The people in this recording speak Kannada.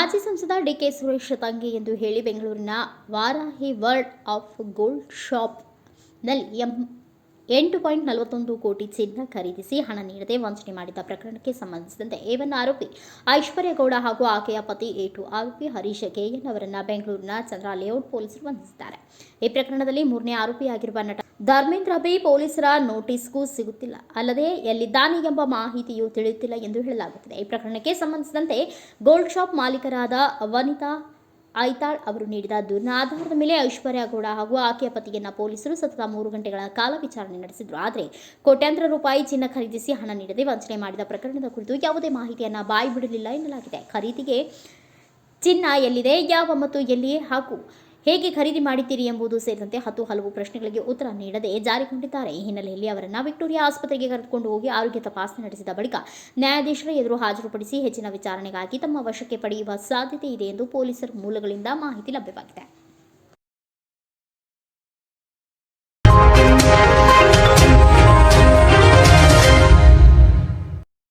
ಮಾಜಿ ಸಂಸದ ಡಿಕೆ ಸುರೇಶ್ ತಂಗಿ ಎಂದು ಹೇಳಿ ಬೆಂಗಳೂರಿನ ವಾರಾಹಿ ವರ್ಲ್ಡ್ ಆಫ್ ಗೋಲ್ಡ್ ಶಾಪ್ನಲ್ಲಿ ಎಂ ಎಂಟು ಪಾಯಿಂಟ್ ನಲವತ್ತೊಂದು ಕೋಟಿ ಚಿನ್ನ ಖರೀದಿಸಿ ಹಣ ನೀಡದೆ ವಂಚನೆ ಮಾಡಿದ ಪ್ರಕರಣಕ್ಕೆ ಸಂಬಂಧಿಸಿದಂತೆ ಏವನ್ ಆರೋಪಿ ಐಶ್ವರ್ಯ ಗೌಡ ಹಾಗೂ ಆಕೆಯ ಪತಿ ಏಟು ಆರೋಪಿ ಹರೀಶ್ ಕೆಎನ್ ಅವರನ್ನ ಬೆಂಗಳೂರಿನ ಚಂದ್ರ ಲೇಔಟ್ ಪೊಲೀಸರು ಬಂಧಿಸಿದ್ದಾರೆ. ಈ ಪ್ರಕರಣದಲ್ಲಿ ಮೂರನೇ ಆರೋಪಿಯಾಗಿರುವ ನಟ ಧರ್ಮೇಂದ್ರ ಬಿ ಪೊಲೀಸರ ನೋಟಿಸ್ಗೂ ಸಿಗುತ್ತಿಲ್ಲ. ಅಲ್ಲದೆ ಎಲ್ಲಿದ್ದಾನೆ ಎಂಬ ಮಾಹಿತಿಯೂ ತಿಳಿಯುತ್ತಿಲ್ಲ ಎಂದು ಹೇಳಲಾಗುತ್ತಿದೆ. ಈ ಪ್ರಕರಣಕ್ಕೆ ಸಂಬಂಧಿಸಿದಂತೆ ಗೋಲ್ಡ್ ಶಾಪ್ ಮಾಲೀಕರಾದ ವನಿತಾ ಐತಾಳ್ ಅವರು ನೀಡಿದ ದೂರಿನ ಆಧಾರದ ಮೇಲೆ ಐಶ್ವರ್ಯ ಗೌಡ ಹಾಗೂ ಆಕೆಯ ಪತಿಯನ್ನ ಪೊಲೀಸರು ಸತತ ಮೂರು ಗಂಟೆಗಳ ಕಾಲ ವಿಚಾರಣೆ ನಡೆಸಿದ್ರು. ಆದರೆ ಕೋಟ್ಯಾಂತರ ರೂಪಾಯಿ ಚಿನ್ನ ಖರೀದಿಸಿ ಹಣ ನೀಡದೆ ವಂಚನೆ ಮಾಡಿದ ಪ್ರಕರಣದ ಕುರಿತು ಯಾವುದೇ ಮಾಹಿತಿಯನ್ನ ಬಾಯಿ ಬಿಡಲಿಲ್ಲ ಎನ್ನಲಾಗಿದೆ. ಖರೀದಿಗೆ ಚಿನ್ನ ಎಲ್ಲಿದೆ, ಯಾವ ಮತ್ತು ಎಲ್ಲಿ ಹಾಗೂ ಹೇಗೆ ಖರೀದಿ ಮಾಡಿದ್ದೀರಿ ಎಂಬುದು ಸೇರಿದಂತೆ ಹತ್ತು ಹಲವು ಪ್ರಶ್ನೆಗಳಿಗೆ ಉತ್ತರ ನೀಡದೆ ಜಾರಿಕೊಂಡಿದ್ದಾರೆ ಈ ಹಿನ್ನೆಲೆಯಲ್ಲಿ ಅವರನ್ನು ವಿಕ್ಟೋರಿಯಾ ಆಸ್ಪತ್ರೆಗೆ ಕರೆದುಕೊಂಡು ಹೋಗಿ ಆರೋಗ್ಯ ತಪಾಸಣೆ ನಡೆಸಿದ ಬಳಿಕ ನ್ಯಾಯಾಧೀಶರ ಎದುರು ಹಾಜರುಪಡಿಸಿ ಹೆಚ್ಚಿನ ವಿಚಾರಣೆಗಾಗಿ ತಮ್ಮ ವಶಕ್ಕೆ ಪಡೆಯುವ ಸಾಧ್ಯತೆ ಇದೆ ಎಂದು ಪೊಲೀಸರ ಮೂಲಗಳಿಂದ ಮಾಹಿತಿ ಲಭ್ಯವಾಗಿದೆ.